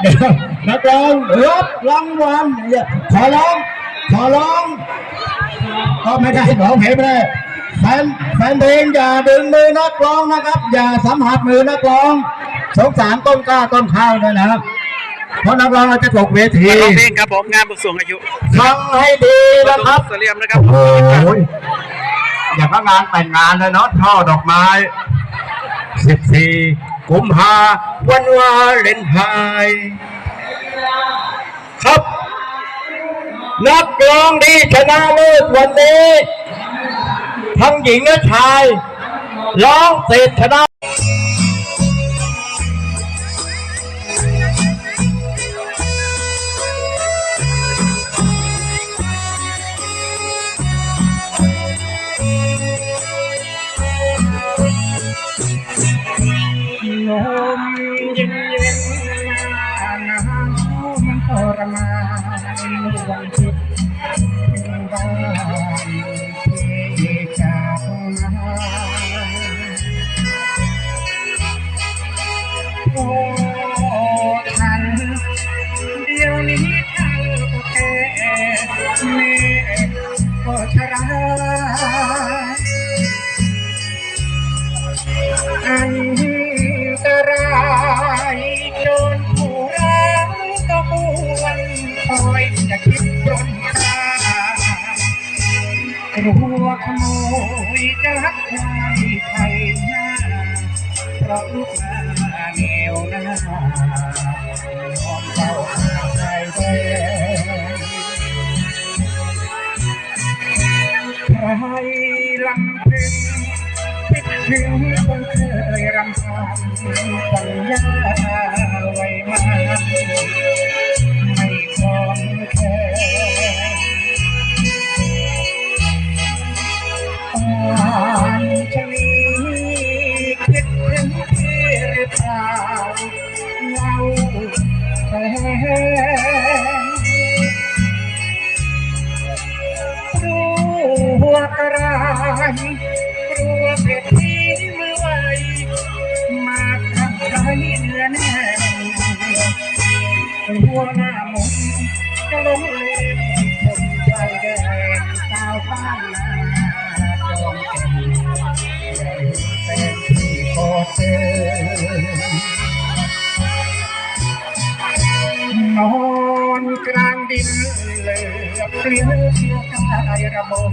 เดี๋ยวนักร้องรับรางวัลเนี่ยขอร้อง ขอร้อง ก็ไม่ได้ร้องเพลงไม่ได้แฟนแฟนเพลงอย่าดึงมือนักร้องนะครับ อย่าสัมผัสมือนักร้องสงสารต้นกล้าต้นข้าวด้วยนะครับเพราะนักร้องเราจะตกเวทีร้องเพลงครับผมงานผู้สูงอายุฟังให้ดีนะครับเสลียมนะครับโอ้โหอย่างก็งานแต่งงานเลยเนาะช่อดอกไม้14 กุมภาวันวาเลนไทน์ครับ นักร้องดีชนะเลิศวันนี้ ทั้งหญิงและชาย ร้องเสร็จชนะ ลมเย็นเย็นหนาวมันทรมานเมื่อวันที่ากลัวขโมยจะลักไว้ไทยหน้าเพราะลูกหน้าเหนียวหน้ายอมเฝ้าหาใจแดงใครลำพึงคิดถึงคนเคยรำพันสัญญาไว้มา រាយព្រោះព្រះទីមើលໄວមកខាងក្រៃនឿនែព្រោះណាមុនចលងលេងខ្ញុំចៃដែរតៅបានណាចងតែទីខោទេអូនក្រាងดินលើព្រៀងជាកាយរមំ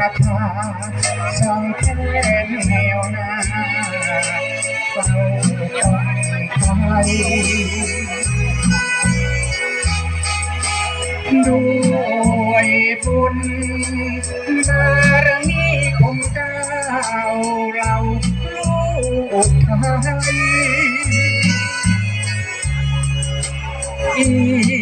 ทยประชาสังแค่แนวหน้าเฝ้าคนไทยด้วยบุญบารมีของเจ้าเราลูกไทย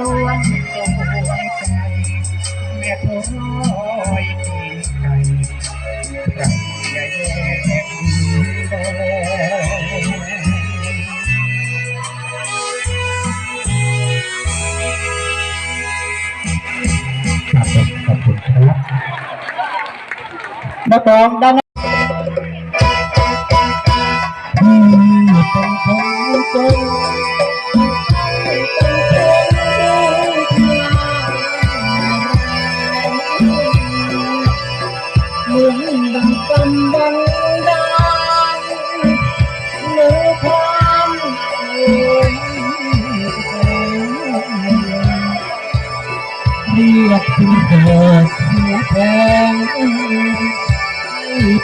รวมดวใจแม่โทร้อยปีไก่ใครอย่แยกแยครับผมขอบคุณครับนักร้องดังที่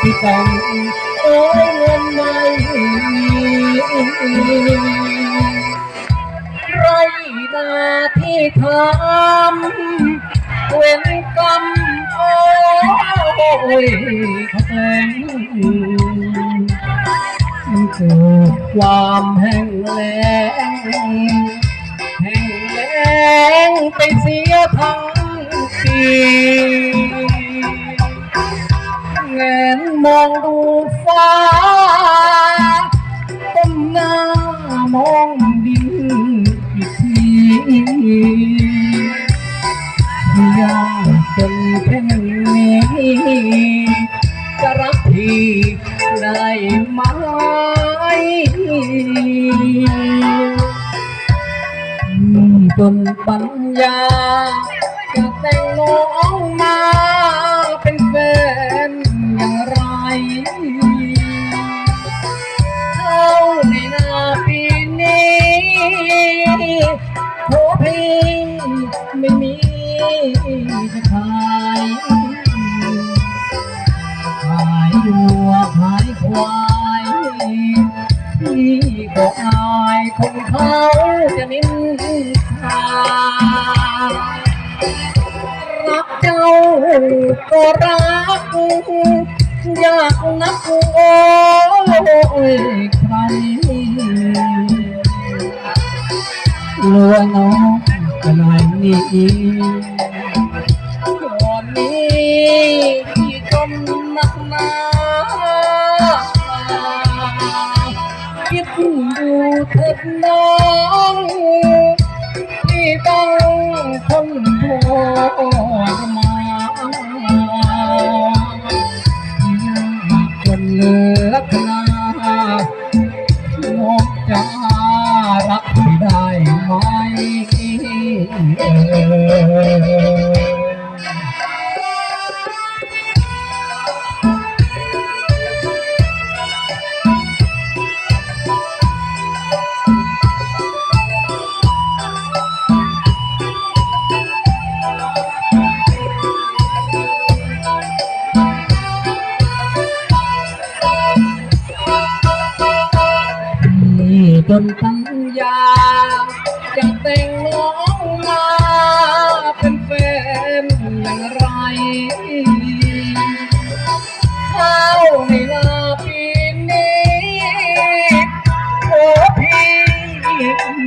ให้พี่ต้องโอ้เงินไม่มีไรนาที่ทำเว้นกรรมโอ้ยเขาแล้งมันเกิดความแห้งแล้งแห้งแล้งไปเสียทั้งปี งินมองดูฟ้าก้มหน้ามองดินอี นี้โคพี่ไม่มีจะขายขายวัวขายควายพี่ก็อายคนเขาจะนินทารักเจ้าก็รักอยากนักโอ้ยใคร ลัวน้องกันวันนี้ก่อนนี้ที่จมนักหนาคิดดูเถิดน้องที่ต้องทนทร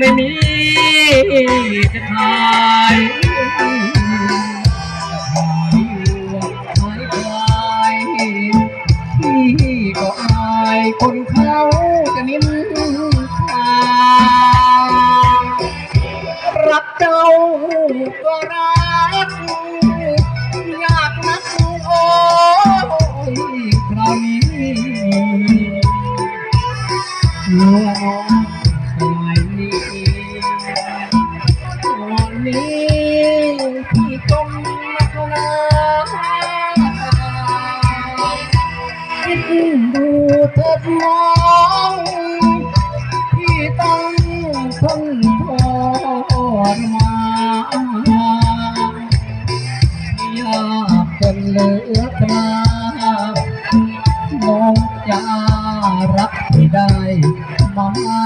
ไม่มีจะขายควายพี่ก็อายคนเขาจะนินทารักเจ้าก็รัก ดมองที่ต้องทนทรมานยากเนเหลือตราน้องจะรักไม่ได้ไม่